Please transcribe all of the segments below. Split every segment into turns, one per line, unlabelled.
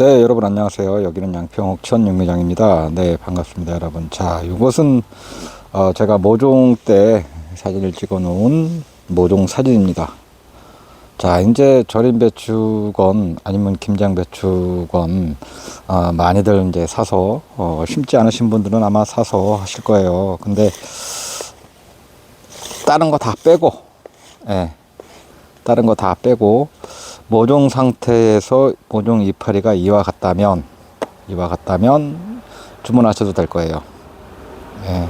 네, 여러분 안녕하세요. 여기는 양평옥 천 육매장입니다. 네, 반갑습니다, 여러분. 자, 이것은 어, 제가 모종 때 사진을 찍어 놓은 모종 사진입니다. 자, 이제 절임 배추건 아니면 김장 배추건 어, 많이들 이제 사서 어, 심지 않으신 분들은 아마 사서 하실 거예요. 근데 다른 거 다 빼고, 예, 다른 거 다 빼고 모종 상태에서 모종 이파리가 이와 같다면 이와 같다면 주문하셔도 될 거예요. 예.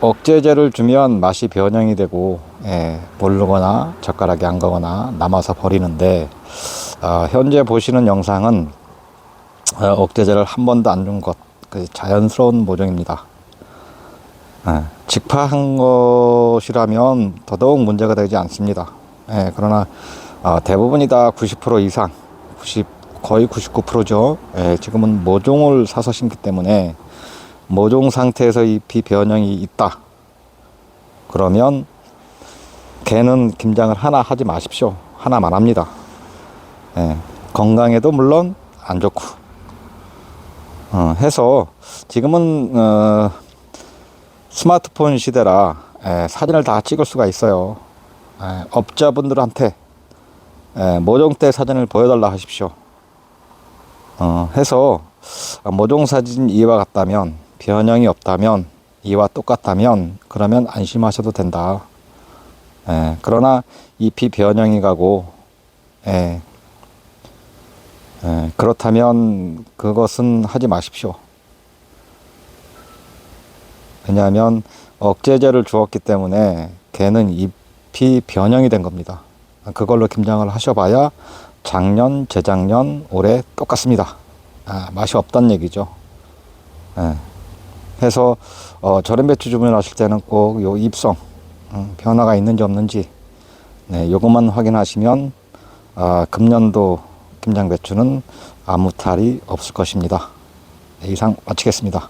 억제제를 주면 맛이 변형이 되고 예, 모르거나 젓가락이 안 가거나 남아서 버리는데 어, 현재 보시는 영상은 어, 억제제를 한 번도 안 준 것, 그 자연스러운 모종입니다. 예, 직파한 것이라면 더더욱 문제가 되지 않습니다. 예, 그러나 어, 대부분이 다 90% 이상, 90, 거의 99%죠. 예, 지금은 모종을 사서 심기 때문에 모종 상태에서 잎이 변형이 있다. 그러면 개는 김장을 하나 하지 마십시오. 하나만 합니다. 예, 건강에도 물론 안 좋고. 어, 해서 지금은 어, 스마트폰 시대라 예, 사진을 다 찍을 수가 있어요. 예, 업자분들한테 예, 모종 때 사진을 보여달라 하십시오. 어, 해서 모종 사진 이와 같다면 변형이 없다면 이와 똑같다면 그러면 안심하셔도 된다. 예, 그러나 잎이 변형이 가고 그렇다면 그것은 하지 마십시오. 왜냐하면 억제제를 주었기 때문에 개는 잎 이 변형이 된 겁니다. 그걸로 김장을 하셔봐야 작년, 재작년, 올해 똑같습니다. 아, 맛이 없다는 얘기죠. 예. 해서 어, 절임 배추 주문하실 때는 꼭요 잎성 음, 변화가 있는지 없는지 네, 요것만 확인하시면 아, 금년도 김장 배추는 아무 탈이 없을 것입니다. 네, 이상 마치겠습니다.